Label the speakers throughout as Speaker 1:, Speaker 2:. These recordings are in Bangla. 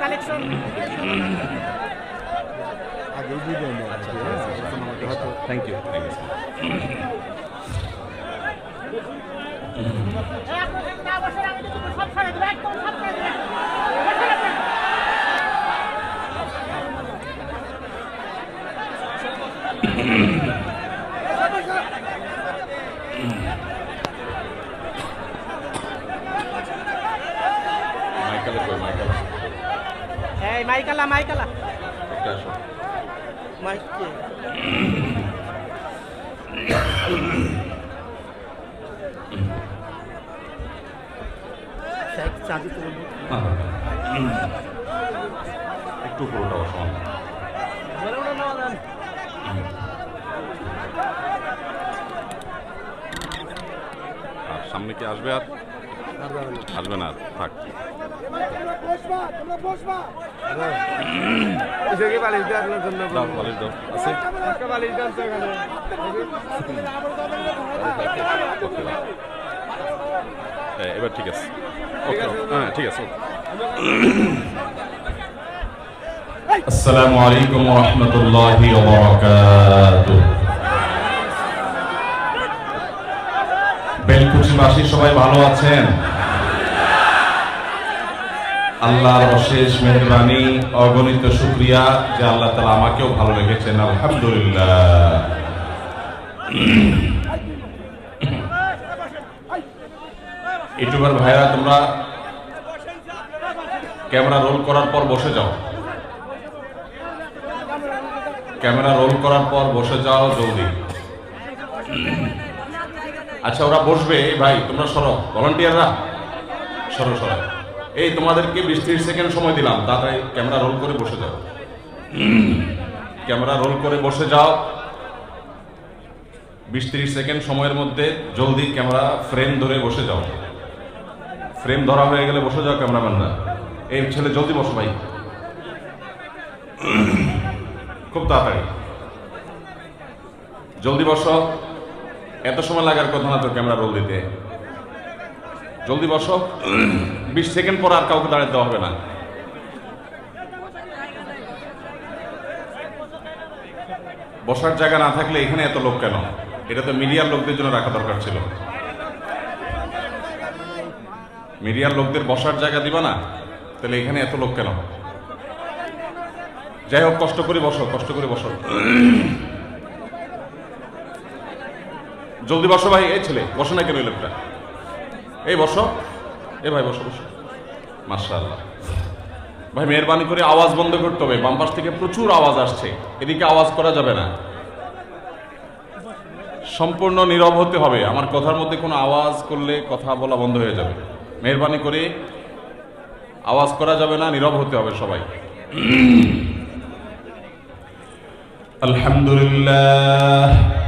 Speaker 1: কালেকশন?
Speaker 2: থ্যাংক ইউ
Speaker 1: সব ছাড়ে দেবো একদম সব ছাড়ে দেবো
Speaker 2: মাইকেলে কই মাইকেলে
Speaker 1: এই মাইকালা মাইকালা। মাইক।
Speaker 2: একটু পুরোটা অসমান আর সামনে কি আসবে আর? আসবে না আর থাক। এবার ঠিক আছে হ্যাঁ ঠিক আছে
Speaker 3: আসসালামু আলাইকুম রহমতুল্লাহি বেলকুচিবাসী সবাই ভালো আছেন? আল্লাহর অশেষ মেহরবানি, অগণিত শুক্রিয়া যে আল্লাহ তালা আমাকেও ভালো রেখেছেন, আলহামদুলিল্লাহ। ইউটিউবার ভাইরা, তোমরা ক্যামেরা রোল করার পর বসে যাও। ক্যামেরা রোল করার পর বসে যাও জলদি। আচ্ছা ওরা বসবে। ভাই, তোমরা সরো। ভলান্টিয়াররা, সরো সরো। এই, তোমাদেরকে বিশ ত্রিশ সেকেন্ড সময় দিলাম। তাড়াতাড়ি ক্যামেরা রোল করে বসে যাও। ক্যামেরা রোল করে বসে যাও। বিশ ত্রিশ সেকেন্ড সময়ের মধ্যে জলদি ক্যামেরা ফ্রেম ধরে বসে যাও। ফ্রেম ধরা হয়ে গেলে বসে যাও ক্যামেরাম্যানরা এই ছেলে জলদি বসো ভাই। খুব তাড়াতাড়ি। জলদি বসো। এত সময় লাগার কথা না তো ক্যামেরা রোল দিতে। জলদি বসো। বিশ সেকেন্ড পর আর কাউকে দাঁড়াতে দেওয়া হবে না। বসার জায়গা না থাকলে এখানে এত লোক কেন? এটা তো মিডিয়ার লোকদের জন্য রাখা দরকার ছিল। মিডিয়ার লোকদের বসার জায়গা দিবা না, তাহলে এখানে এত লোক কেন? যাই হোক, কষ্ট করে বসো, কষ্ট করে বসো। জলদি বসো ভাই, এই ছেলে, বসো না কেন লোকটা? এই বসো। এ ভাই, বসো বসো। মার্শাল্লাহ ভাই, মেহরবানি করে আওয়াজ বন্ধ করতে হবে। বাম থেকে প্রচুর আওয়াজ আসছে। এদিকে আওয়াজ করা যাবে না। সম্পূর্ণ নীরব হতে হবে। আমার কথার মধ্যে কোনো আওয়াজ করলে কথা বলা বন্ধ হয়ে যাবে। মেহরবানি করে আওয়াজ করা যাবে না, নীরব হতে হবে সবাই। আলহামদুলিল্লাহ।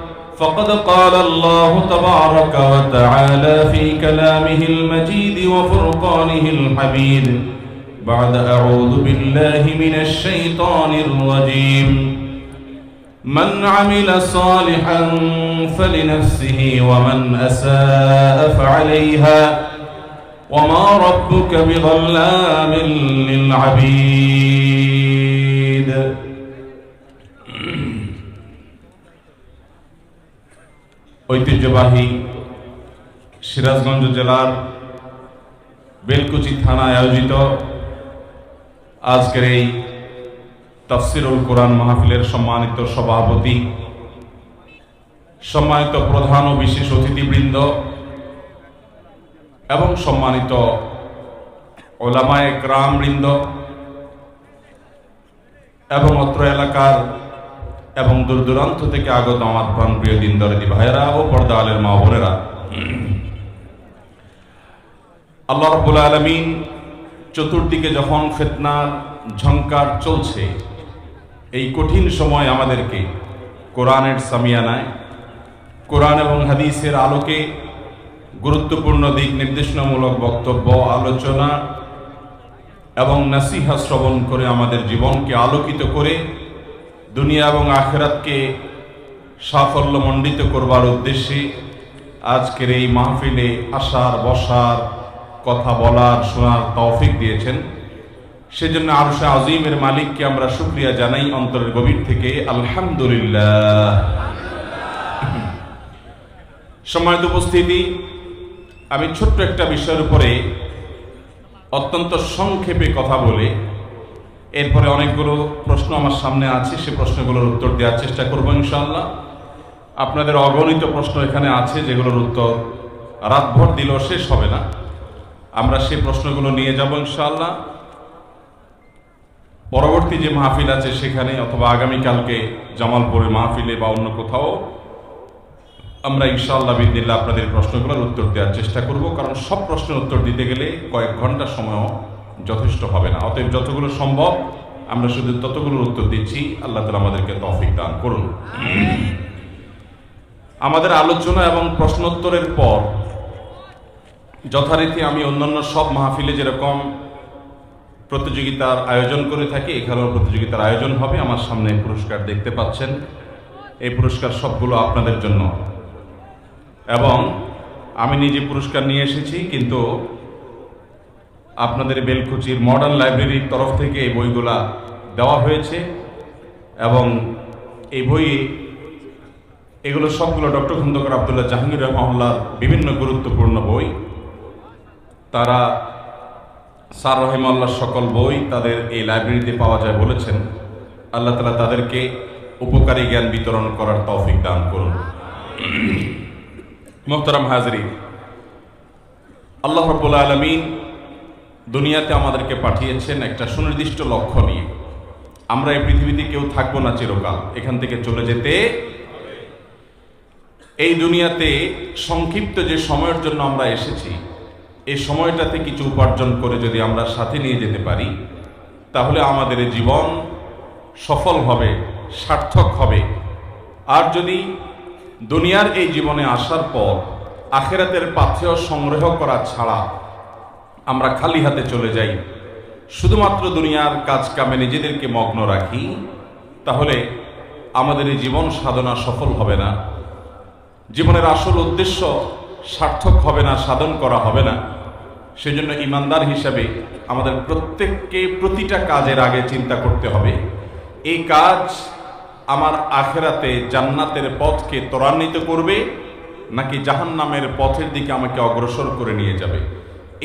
Speaker 3: فقد قال الله تبارك وتعالى في كلامه المجيد وفرقانه الحميد. بعد أعوذ بالله من الشيطان الرجيم. من عمل صالحا فلنفسه ومن أساء فعليها. وما ربك بظلام للعبيد. ঐতিহ্যবাহী সিরাজগঞ্জ জেলার বেলকুচি থানায় আয়োজিত আজকের এই তফসিরুল কোরআন মাহফিলের সম্মানিত সভাপতি, সম্মানিত প্রধান ও বিশেষ অতিথিবৃন্দ এবং সম্মানিত ওলামায়ে গ্রাম বৃন্দ এবং অত্র এলাকার এবং দূর দূরান্ত থেকে আগত আমার প্রাণ প্রিয় দিন দরদি ভাইয়েরা ও পর্দা আলের মা বোনেরা। আল্লাহ রব্বুল আলমিন চতুর্দিকে যখন ফেতনার ঝঙ্কার চলছে, এই কঠিন সময় আমাদেরকে কোরআনের সামিয়ানায়, কোরআন এবং হাদিসের আলোকে গুরুত্বপূর্ণ দিক নির্দেশনামূলক বক্তব্য, আলোচনা এবং নাসিহা শ্রবণ করে আমাদের জীবনকে আলোকিত করে দুনিয়া এবং আখেরাতকে সাফল্যমণ্ডিত করবার উদ্দেশ্যে আজকের এই মাহফিলে আসার, বসার, কথা বলার, শোনার তৌফিক দিয়েছেন। সেজন্য আরশে আজিমের মালিককে আমরা শুক্রিয়া জানাই অন্তরের গভীর থেকে, আলহামদুলিল্লাহ। সম্মানিত উপস্থিতি, আমি ছোট্ট একটা বিষয়ের উপরে অত্যন্ত সংক্ষেপে কথা বলে এরপরে অনেকগুলো প্রশ্ন আমার সামনে আছে, সে প্রশ্নগুলোর উত্তর দেওয়ার চেষ্টা করব ইনশাল্লাহ আপনাদের অগণিত প্রশ্ন এখানে আছে, যেগুলোর উত্তর রাতভর দিলেও শেষ হবে না। আমরা সেই প্রশ্নগুলো নিয়ে যাব ইনশাল্লাহ পরবর্তী যে মাহফিল আছে সেখানে অথবা আগামীকালকে জামালপুরে মাহফিলে বা অন্য কোথাও, আমরা ইনশাআল্লাহ বিদিল্লা আপনাদের প্রশ্নগুলোর উত্তর দেওয়ার চেষ্টা করব। কারণ সব প্রশ্নের উত্তর দিতে গেলে কয়েক ঘণ্টা সময়ও যথেষ্ট হবে না। অতএব যতগুলো সম্ভব আমরা শুধু ততগুলোর উত্তর দিচ্ছি। আল্লাহ তালা আমাদেরকে তফিক দান করুন। আমাদের আলোচনা এবং প্রশ্নোত্তরের পর যথারীতি আমি অন্যান্য সব মাহফিলে যেরকম প্রতিযোগিতার আয়োজন করে থাকি, এখানেও প্রতিযোগিতার আয়োজন হবে। আমার সামনে পুরস্কার দেখতে পাচ্ছেন। এই পুরস্কার সবগুলো আপনাদের জন্য। এবং আমি নিজে পুরস্কার নিয়ে এসেছি, কিন্তু আপনাদের বেলকুচির মডার্ন লাইব্রেরির তরফ থেকে এই বইগুলা দেওয়া হয়েছে এবং এই বইয়ে এগুলো সবগুলো ডক্টর খন্দকার আবদুল্লাহ জাহাঙ্গীর রহমাল্লার বিভিন্ন গুরুত্বপূর্ণ বই। তারা স্যার রহিমাল্লার সকল বই তাদের এই লাইব্রেরিতে পাওয়া যায় বলেছেন। আল্লাহ তালা তাদেরকে উপকারী জ্ঞান বিতরণ করার তৌফিক দান করুন। মোহতারাম হাজরি আল্লাহ রব্বুল আলমিন দুনিয়াতে আমাদেরকে পাঠিয়েছেন একটা সুনির্দিষ্ট লক্ষ্য নিয়ে। আমরা এই পৃথিবীতে কেউ থাকব না চিরকাল। এখান থেকে চলে যেতে এই দুনিয়াতে সংক্ষিপ্ত যে সময়ের জন্য আমরা এসেছি, এই সময়টাতে কিছু উপার্জন করে যদি আমরা সাথে নিয়ে যেতে পারি, তাহলে আমাদের জীবন সফল হবে, সার্থক হবে। আর যদি দুনিয়ার এই জীবনে আসার পর আখেরাতের পাথেয় সংগ্রহ করা ছাড়া আমরা খালি হাতে চলে যাই। শুধুমাত্র দুনিয়ার কাজ কামে নিজেদেরকে মগ্ন রাখি, তাহলে আমাদের এই জীবন সাধনা সফল হবে না। জীবনের আসল উদ্দেশ্য সার্থক হবে না, সাধন করা হবে না। সেজন্য ইমানদার হিসাবে আমাদের প্রত্যেককে প্রতিটা কাজের আগে চিন্তা করতে হবে। এই কাজ আমার আখেরাতে জান্নাতের পথকে ত্বরান্বিত করবে, নাকি জাহান্নামের পথের দিকে আমাকে অগ্রসর করে নিয়ে যাবে?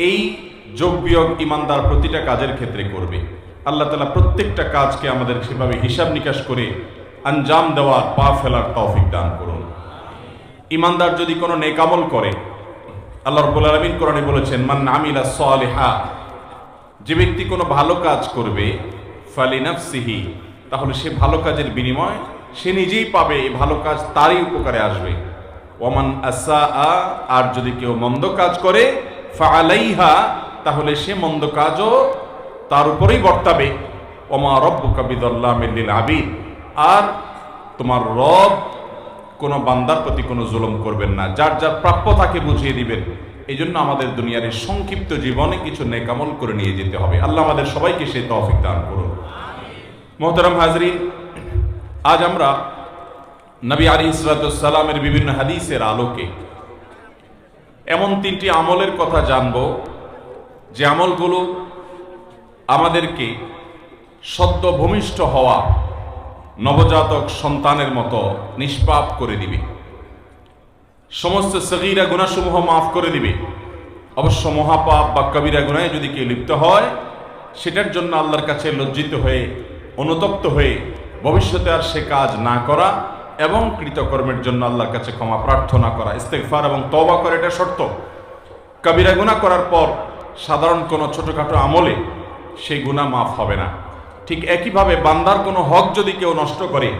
Speaker 3: এই যোগ বিয়োগ ইমানদার প্রতিটা কাজের ক্ষেত্রে করবে। আল্লাহ তালা প্রত্যেকটা কাজকে আমাদের সেভাবে হিসাব নিকাশ করে আঞ্জাম দেওয়ার পা ফেলার তৌফিক দান করুন। ইমানদার যদি কোনো নেকামল করে, আল্লাহ রব্বুল আলমিন কোরআনে বলেছেন, মান আমিলা সালিহা যে ব্যক্তি কোনো ভালো কাজ করবে ফালিনাফসিহি তাহলে সে ভালো কাজের বিনিময় সে নিজেই পাবে, এই ভালো কাজ তারই উপকারে আসবে। ওমান আসা আর যদি কেউ মন্দ কাজ করে ফালাইহা তাহলে সে মন্দ কাজও তার উপরেই বর্তাবে। ওমা রব্বু কাবিদুল্লাহ মিল্লিল আবিদ। আর তোমার রব কোনো বান্দার প্রতি কোনো জুলম করবেন না। যার যার প্রাপ্য তাকে বুঝিয়ে দিবেন। এই জন্য আমাদের দুনিয়ার এই সংক্ষিপ্ত জীবনে কিছু নেকামল করে নিয়ে যেতে হবে। আল্লাহ আমাদের সবাইকে সেই তৌফিক দান করুন। মোহতারাম হাজরিন আজ আমরা নবী আলী ইসরাতামের বিভিন্ন হাদিসের আলোকে এমন তিনটি আমলের কথা জানব যে আমলগুলো আমাদেরকে সদ্য ভূমিষ্ঠ হওয়া নবজাতক সন্তানের মতো নিষ্পাপ করে দিবে সমস্ত সগিরা গুণাসমূহ মাফ করে দিবে অবশ্য মহাপাপ বা কবিরা গুণায় যদি কেউ লিপ্ত হয়, সেটার জন্য আল্লাহর কাছে লজ্জিত হয়ে, অনুতপ্ত হয়ে ভবিষ্যতে আর সে কাজ না করা এবং কৃতকর্মের জন্য আল্লাহর কাছে ক্ষমা প্রার্থনা করা, ইস্তেগফার এবং তওবা করা, এটা শর্ত। কবিরা গুণা করার পর সাধারণ কোনো ছোটোখাটো আমলে সেই গুণা মাফ হবে না। ঠিক একইভাবে বান্দার কোনো হক যদি কেউ নষ্ট করে,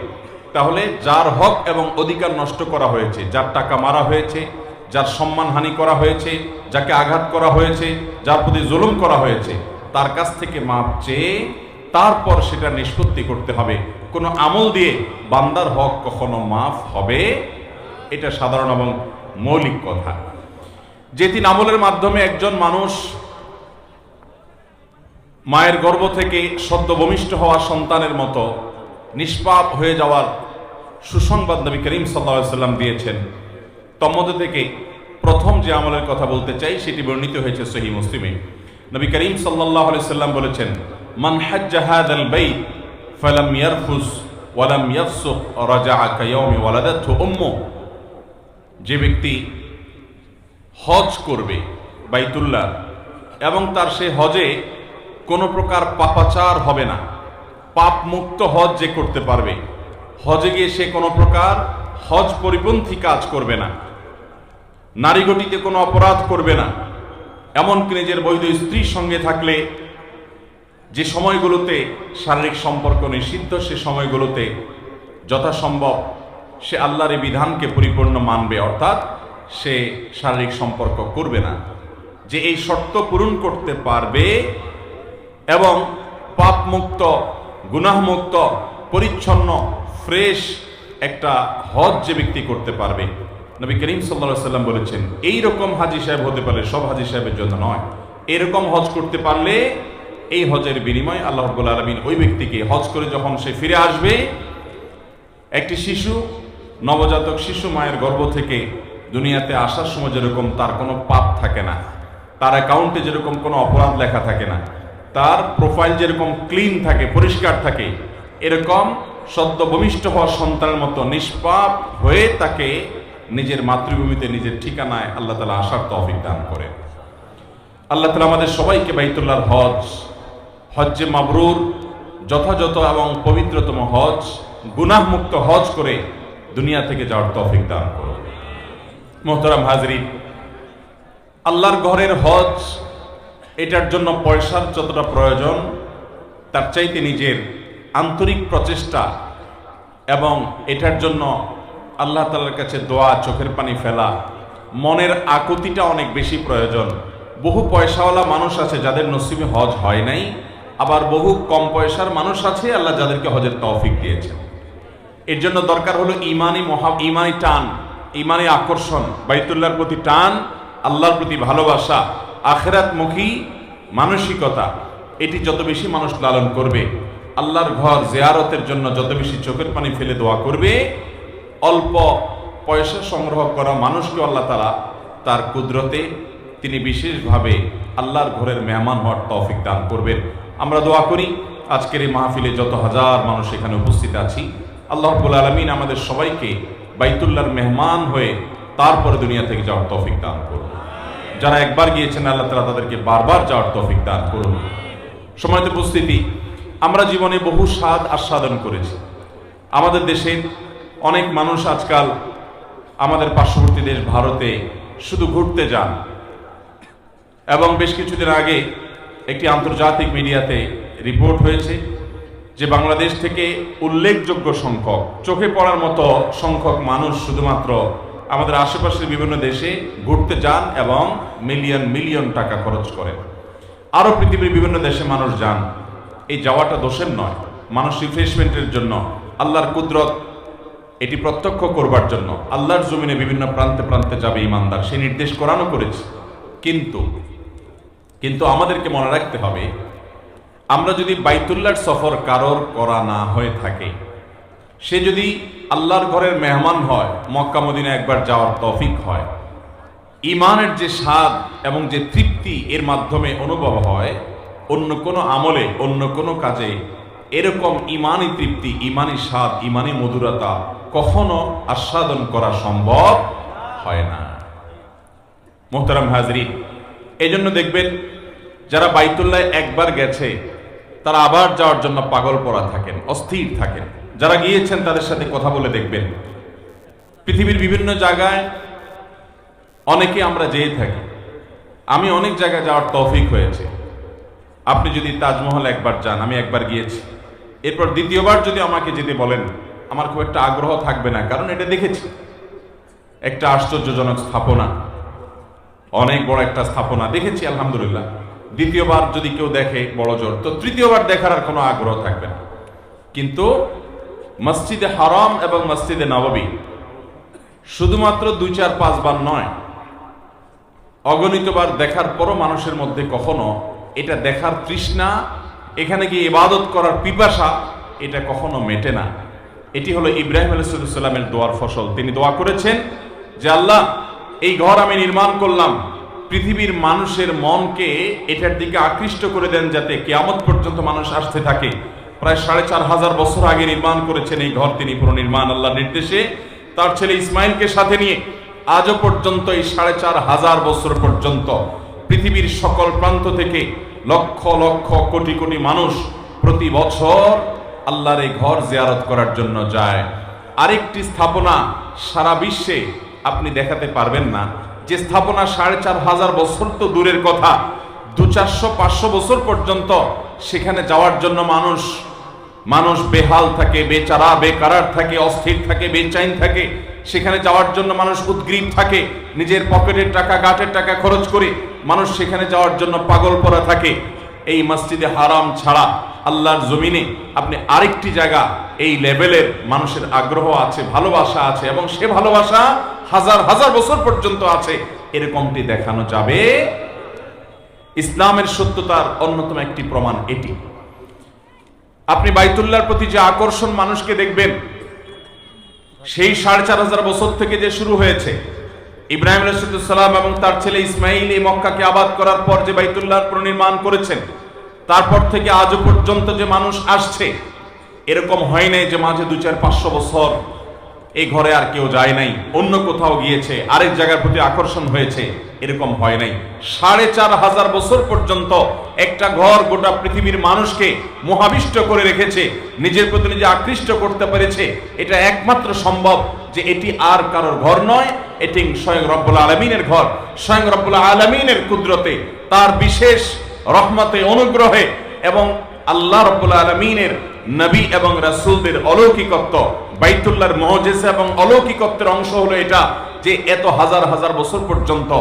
Speaker 3: তাহলে যার হক এবং অধিকার নষ্ট করা হয়েছে, যার টাকা মারা হয়েছে, যার সম্মানহানি করা হয়েছে, যাকে আঘাত করা হয়েছে, যার প্রতি জুলুম করা হয়েছে, তার কাছ থেকে মাপ চেয়ে তারপর সেটা নিষ্পত্তি করতে হবে। কোনো আমল দিয়ে বান্দার হক কখনো মাফ হবে? এটা সাধারণ এবং মৌলিক কথা। যে তিন আমলের মাধ্যমে একজন মানুষ মায়ের গর্ভ থেকে সদ্য ভূমিষ্ঠ হওয়া সন্তানের মতো নিষ্পাপ হয়ে যাওয়ার সুসংবাদ নবী করিম সাল্লা সাল্লাম দিয়েছেন। তন্মধ্যে থেকে প্রথম যে আমলের কথা বলতে চাই, সেটি বর্ণিত হয়েছে সহি মুসলিমে। নবী করিম সাল্লাহ সাল্লাম বলেছেন আল ইয়াফসুক রাজা যে ব্যক্তি হজ করবে বাইতুল্লাহ এবং তার সে হজে কোনো প্রকার পাপাচার হবে না। পাপ মুক্ত হজ যে করতে পারবে। হজে গিয়ে সে কোনো প্রকার হজ পরিপন্থী কাজ করবে না। নারী গটিতে কোনো অপরাধ করবে না। এমনকি নিজের বৈধ স্ত্রীর সঙ্গে থাকলে যে সময়গুলোতে শারীরিক সম্পর্ক নিষিদ্ধ, সে সময়গুলোতে যথাসম্ভব সে আল্লাহর এই বিধানকে পরিপূর্ণ মানবে, অর্থাৎ সে শারীরিক সম্পর্ক করবে না। যে এই শর্ত পূরণ করতে পারবে এবং পাপমুক্ত, গুনাহমুক্ত, পরিচ্ছন্ন, ফ্রেশ একটা হজ যে ব্যক্তি করতে পারবে। নবী করিম সাল্লা সাল্লাম বলেছেন এই রকম হাজি সাহেব হতে পারলে সব হাজি সাহেবের জন্য নয়। এরকম হজ করতে পারলে এই হজের বিনিময় আল্লাহ আলমিন ওই ব্যক্তিকে হজ করে যখন সে ফিরে আসবে, একটি শিশু, নবজাতক শিশু মায়ের গর্ভ থেকে দুনিয়াতে আসার সময় যেরকম তার কোনো পাপ থাকে না, তার অ্যাকাউন্টে যেরকম কোনো অপরাধ লেখা থাকে না তার প্রোফাইল যেরকম ক্লিন থাকে, পরিষ্কার থাকে, এরকম সদ্য ভূমিষ্ঠ হওয়া সন্তানের মতো নিষ্পাপ হয়ে তাকে নিজের মাতৃভূমিতে, নিজের ঠিকানায় আল্লাহ তালা আসার তৌফিক দান করে আল্লাহ তালা আমাদের সবাইকে বাইতুল্লাহর হজ, হজ্জে মাবরুর যথাযথ এবং পবিত্রতম হজ, গুনাহমুক্ত হজ করে দুনিয়া থেকে যাওয়ার তৌফিক দান করো মোহতারাম হাজরি আল্লাহর ঘরের হজ এটার জন্য পয়সার যতটা প্রয়োজন, তার চাইতে নিজের আন্তরিক প্রচেষ্টা এবং এটার জন্য আল্লাহ তালার কাছে দোয়া, চোখের পানি ফেলা, মনের আকুতিটা অনেক বেশি প্রয়োজন। বহু পয়সাওয়ালা মানুষ আছে যাদের নসিবে হজ হয় নাই, আবার বহু কম পয়সার মানুষ আছে আল্লাহ যাদেরকে হজের তৌফিক দিয়েছেন এর জন্য দরকার হলো ইমানি মহা, ইমানি টান, ইমানি আকর্ষণ, বাইতুল্লাহর প্রতি টান, আল্লাহর প্রতি ভালোবাসা আখেরাতমুখী মানসিকতা, এটি যত বেশি মানুষ লালন করবে, আল্লাহর ঘর জেয়ারতের জন্য যত বেশি চোখের পানি ফেলে দোয়া করবে, অল্প পয়সা সংগ্রহ করা মানুষকে আল্লাহ তালা তার কুদরতে তিনি বিশেষভাবে আল্লাহর ঘরের মেহমান হওয়ার তৌফিক দান করবেন। আমরা দোয়া করি, আজকের এই মাহফিলে যত হাজার মানুষ এখানে উপস্থিত আছি, আল্লাহ রব্বুল আলমিন আমাদের সবাইকে বাইতুল্লাহর মেহমান হয়ে তারপরে দুনিয়া থেকে যাওয়ার তৌফিক দান করুন। যারা একবার গিয়েছেন, আল্লাহ তালা তাদেরকে বারবার যাওয়ার তৌফিক দান করুন। সময়ত উপস্থিতি, আমরা জীবনে বহু স্বাদ আস্বাদন করেছি। আমাদের দেশের অনেক মানুষ আজকাল আমাদের পার্শ্ববর্তী দেশ ভারতে শুধু ঘুরতে যান। এবং বেশ কিছুদিন আগে একটি আন্তর্জাতিক মিডিয়াতে রিপোর্ট হয়েছে যে বাংলাদেশ থেকে উল্লেখযোগ্য সংখ্যক, চোখে পড়ার মতো সংখ্যক মানুষ শুধুমাত্র আমাদের আশেপাশের বিভিন্ন দেশে ঘুরতে যান এবং মিলিয়ন মিলিয়ন টাকা খরচ করেন। আরও পৃথিবীর বিভিন্ন দেশে মানুষ যান। এই যাওয়াটা দোষের নয়। মানুষ রিফ্রেশমেন্টের জন্য, আল্লাহর কুদরত, এটি প্রত্যক্ষ করবার জন্য। আল্লাহর জমিনে বিভিন্ন প্রান্তে প্রান্তে যাবে ইমানদার। সে নির্দেশ করানো করেছে। কিন্তু কিন্তু আমাদেরকে মনে রাখতে হবে, আমরা যদি বাইতুল্লাহর সফর কারোর করা না হয়ে থাকে সে যদি আল্লাহর ঘরের মেহমান হয়, মক্কা মদিনা একবার যাওয়ার তফিক হয়। ইমানের যে স্বাদ এবং যে তৃপ্তি এর মাধ্যমে অনুভব হয়, অন্য কোনো আমলে, অন্য কোনো কাজে, এরকম ইমানি তৃপ্তি ইমানই স্বাদ ইমানি মধুরতা কখনো আস্বাদন করা সম্ভব হয় না। মোহতারাম হাজরি এই জন্য দেখবেন যারা বাইতুল্লায় একবার গেছে, তারা আবার যাওয়ার জন্য পাগল পড়া থাকেন, অস্থির থাকেন। যারা গিয়েছেন, তাদের সাথে কথা বলে দেখবেন। পৃথিবীর বিভিন্ন জায়গায় অনেকে আমরা যেয়ে থাকি। আমি অনেক জায়গায় যাওয়ার তৌফিক হয়েছে। আপনি যদি তাজমহল একবার যান, আমি একবার গিয়েছি। এরপর দ্বিতীয়বার যদি আমাকে যেতে বলেন, আমার খুব একটা আগ্রহ থাকবে না, কারণ এটা দেখেছি। একটা আশ্চর্যজনক স্থাপনা। অনেক বড় একটা স্থাপনা। দেখেছি, আলহামদুলিল্লাহ। দ্বিতীয়বার যদি কেউ দেখে, বড় জোর। তো তৃতীয়বার দেখার আর কোনো আগ্রহ থাকবে না। কিন্তু মসজিদে হারাম এবং মসজিদে নববী। শুধুমাত্র দুই, চার পাঁচবার নয়। অগণিতবার দেখার পরও মানুষের মধ্যে কখনো এটা দেখার তৃষ্ণা, এখানে গিয়ে ইবাদত করার পিপাসা, এটা কখনো মেটে না। এটি হলো ইব্রাহিম আলাইসাল্লামের দোয়ার ফসল। তিনি দোয়া করেছেন যে, আল্লাহ, এই ঘর আমি নির্মাণ করলাম। পৃথিবীর মানুষের মনকে এটার দিকে আকৃষ্ট করে দেন যাতে কেয়ামত পর্যন্ত মানুষ আসতে থাকে। প্রায় সাড়ে চার হাজার বছর আগে নির্মাণ করেছেন এই ঘর তিনি পুনর্নির্মাণ আল্লাহ নির্দেশে। তার ছেলে ইসমাইলকে সাথে নিয়ে আজও পর্যন্ত এই সাড়ে চার হাজার বছর পর্যন্ত পৃথিবীর সকল প্রান্ত থেকে লক্ষ লক্ষ কোটি কোটি মানুষ প্রতি বছর আল্লাহর এই ঘর জিয়ারত করার জন্য যায়। আরেকটি স্থাপনা সারা বিশ্বে আপনি দেখাতে পারবেন না। যে স্থাপনা সাড়ে চার হাজার বছর তো দূরের কথা, দু চারশো পাঁচশো বছর পর্যন্ত সেখানে যাওয়ার জন্য মানুষ মানুষ বেহাল থাকে, বেচারা বেকারার থাকে, অস্থির থাকে, বেচাইন থাকে। সেখানে যাওয়ার জন্য মানুষ উদ্গ্রীব থাকে, নিজের পকেটের টাকা, গাটের টাকা খরচ করে মানুষ সেখানে যাওয়ার জন্য পাগল পরা থাকে। এই মসজিদে হারাম ছাড়া আল্লাহর জমিনে আপনি আরেকটি জায়গা, এই লেভেলের মানুষের আগ্রহ আছে, ভালোবাসা আছে, এবং সে ভালোবাসা হাজার হাজার বছর পর্যন্ত আছে। এরকমটি দেখানো যাবে। ইসলামের সত্যতার অন্যতম একটি প্রমাণ এটি। আপনি বাইতুল্লার প্রতি যে আকর্ষণ মানুষকে দেখবেন, সেই সাড়ে চার হাজার বছর থেকে যে শুরু হয়েছে, ইব্রাহিম রসুলাম এবং তার ছেলে ইসমাইল এই মক্কাকে আবাদ করার পর যে বাইতুল্লাহর পুনর্নির্মাণ করেছেন, তারপর থেকে আজও পর্যন্ত যে মানুষ আসছে, এরকম হয় নাই যে মাঝে দু চার পাঁচশো বছর এই ঘরে আর কেউ যায় নাই। অন্য কোথাও গিয়েছে, আরেক জায়গার প্রতি আকর্ষণ হয়েছে, এরকম হয় নাই। সাড়ে চার হাজার বছর পর্যন্ত একটা ঘর গোটা পৃথিবীর মানুষকে মহাবিষ্ট করে রেখেছে, নিজের প্রতি নিজে আকৃষ্ট করতে পেরেছে। এটা একমাত্র সম্ভব যে এটি আর কারোর ঘর নয়, এটি স্বয়ং রব্বুল আলমিনের ঘর। স্বয়ং রব্বুল আলমিনের কুদরতে, তার বিশেষ রহমতে, অনুগ্রহে এবং আল্লাহ রব্বুল আলমিনের নবী এবং রাসূলদের অলৌকিকত্ব বাইতুল্লাহর মহজেসা এবং অলৌকিকত্বের অংশ হলো এটা যে এত হাজার হাজার বছর পর্যন্ত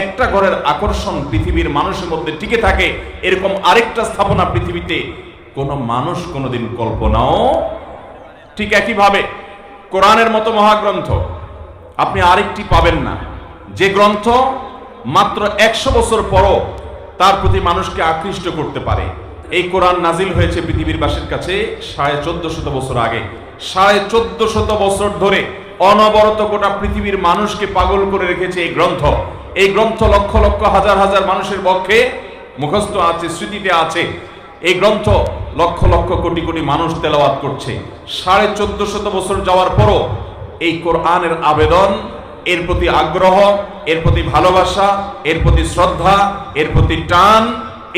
Speaker 3: একটা ঘরের আকর্ষণ পৃথিবীর মানুষের মধ্যে টিকে থাকে, এরকম আরেকটা স্থাপনা পৃথিবীতে কোনো মানুষ কোনোদিন কল্পনাও ঠিক একইভাবে কোরআনের মতো মহাগ্রন্থ আপনি আরেকটি পাবেন না। যে গ্রন্থ মাত্র একশো বছর পরও তার প্রতি মানুষকে আকৃষ্ট করতে পারে। এই কোরআন নাজিল হয়েছে পৃথিবীর বাসীর কাছে সাড়ে চোদ্দ শত বছর আগে। সাড়ে চোদ্দ শত বছর ধরে অনবরত গোটা পৃথিবীর মানুষকে পাগল করে রেখেছে এই গ্রন্থ। এই গ্রন্থ লক্ষ লক্ষ হাজার হাজার মানুষের পক্ষে মুখস্থ আছে, স্মৃতিতে আছে। এই গ্রন্থ লক্ষ লক্ষ কোটি কোটি মানুষ তেলাওয়াত করছে। সাড়ে চোদ্দ শত বছর যাওয়ার পরও এই কোরআনের আবেদন, এর প্রতি আগ্রহ, এর প্রতি ভালোবাসা, এর প্রতি শ্রদ্ধা, এর প্রতি টান,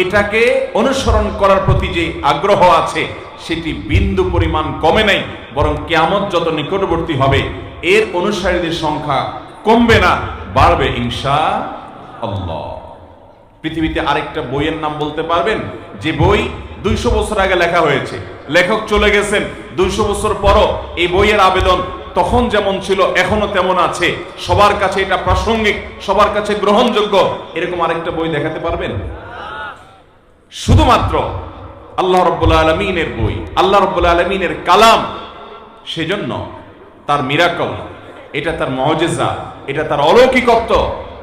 Speaker 3: এটাকে অনুসরণ করার প্রতি যে আগ্রহ আছে সেটি বিন্দু পরিমাণ কমে নাই, বরং কেয়ামত যত নিকটবর্তী হবে, এর অনুসারীদের সংখ্যা কমবে না, বাড়বে ইনশা আল্লাহ পৃথিবীতে আরেকটা বইয়ের নাম বলতে পারবেন? যে বই দুইশো বছর আগে লেখা হয়েছে। লেখক চলে গেছেন, দুইশো বছর পরও এই বইয়ের আবেদন তখন যেমন ছিল এখনও তেমন আছে। সবার কাছে এটা প্রাসঙ্গিক, সবার কাছে গ্রহণযোগ্য। এরকম আরেকটা বই দেখাতে পারবেন? শুধুমাত্র আল্লাহ রব্বুল আলমিনের বই, আল্লাহ রব্বুল আলমিনের কালাম, সেজন্য তার মিরাকল, এটা তার মজেজা এটা তার অলৌকিকত্ব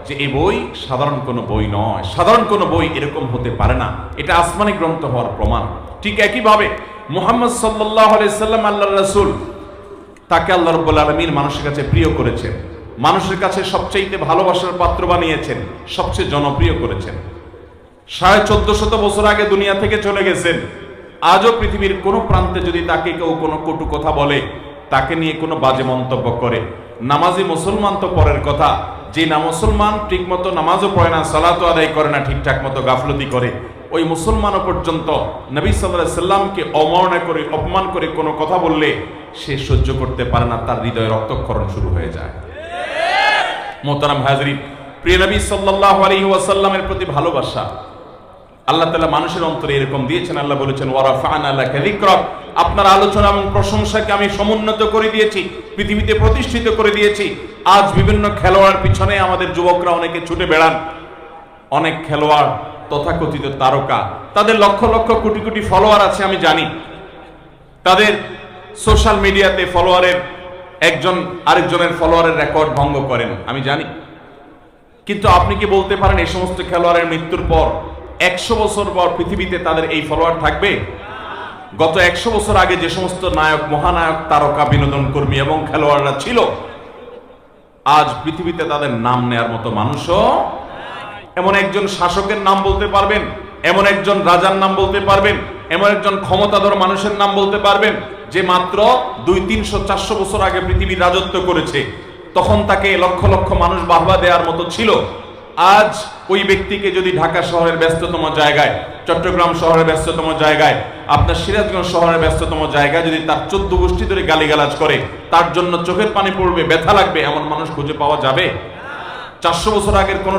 Speaker 3: যে এই বই সাধারণ কোনো বই নয়। সাধারণ কোনো বই এরকম হতে পারে না। এটা আসমানি গ্রন্থ হওয়ার প্রমাণ। ঠিক একইভাবে মুহাম্মদ সাল্লাহ সাল্লাম আল্লাহ রসুল, তাকে আল্লাহ রব্বুল আলমিন মানুষের কাছে প্রিয় করেছেন। মানুষের কাছে সবচেয়ে ভালোবাসার পাত্র বানিয়েছেন, সবচেয়ে জনপ্রিয় করেছেন। সাড়ে চোদ্দ শত বছর আগে দুনিয়া থেকে চলে গেছেন। আজও পৃথিবীর কোনো প্রান্তে যদি তাকে কেউ কোনো কটু কথা বলে, তাকে নিয়ে কোনো বাজে মন্তব্য করে। নামাজি মুসলমান তো পরের কথা। যে না মুসলমান ঠিক মতো নামাজও পড়ে না সালাতো আদায় করে না, ঠিকঠাক মতো গাফলতি করে। ওই মুসলমানও পর্যন্ত নবী সাল্লাহ সাল্লামকে অমরণা করে, অপমান করে কোনো কথা বললে সে সহ্য করতে পারে না, তার হৃদয়ে রক্তক্ষরণ শুরু হয়ে যায়। মোতারাম হাজরিন, প্রিয় নবী সাল্লাল্লাহু আলাইহি ওয়াসাল্লামের প্রতি ভালোবাসা আল্লাহ তালা মানুষের অন্তরে এরকম দিয়েছেন, আল্লাহ বলেছেন, ওয়ারাফা'না লাকা যিকরাক আপনার আলোচনা এবং প্রশংসাকে আমি সমুন্নত করে দিয়েছি, পৃথিবীতে প্রতিষ্ঠিত করে দিয়েছি। আজ বিভিন্ন খেলোয়াড় পিছনে আমাদের যুবকরা অনেকে ছুটে বেড়ান। অনেক খেলোয়াড়, তথাকথিত তারকা। তাদের লক্ষ লক্ষ কোটি কোটি ফলোয়ার আছে, আমি জানি। তাদের সোশ্যাল মিডিয়াতে ফলোয়ারের একজন আরেকজনের ফলোয়ারের রেকর্ড ভঙ্গ করেন, আমি জানি। কিন্তু আপনি কি বলতে পারেন, এই সমস্ত খেলোয়াড়ের মৃত্যুর পর একশো বছর পর পৃথিবীতে তাদের এই ফলোয়ার থাকবে? গত একশো বছর আগে যে সমস্ত নায়ক, মহানায়ক, তারকা, বিনোদন কর্মী এবং খেলোয়াড়রা ছিল, আজ পৃথিবীতে তাদের নাম নেয়ার মতো মানুষও এমন একজন শাসকের নাম বলতে পারবেন, এমন একজন রাজার নাম বলতে পারবেন, এমন একজন ক্ষমতাধর মানুষের নাম বলতে পারবেন, যে মাত্র দুই, তিনশো, চারশো বছর আগে পৃথিবীর রাজত্ব করেছে। তখন তাকে লক্ষ লক্ষ মানুষ বাহবা দেওয়ার মতো ছিল। আজ ওই ব্যক্তিকে যদি ঢাকা শহরের ব্যস্ততম জায়গায়, চট্টগ্রাম শহরের ব্যস্ততম জায়গায়, আপনার সিরাজগঞ্জ শহরের ব্যস্ততম জায়গায় যদি তার চোদ্দ গোষ্ঠী ধরে গালিগালাজ করে, তার জন্য চোখের পানি পড়বে, ব্যথা লাগবে, এমন মানুষ খুঁজে পাওয়া যাবে? চারশো বছর আগের কোন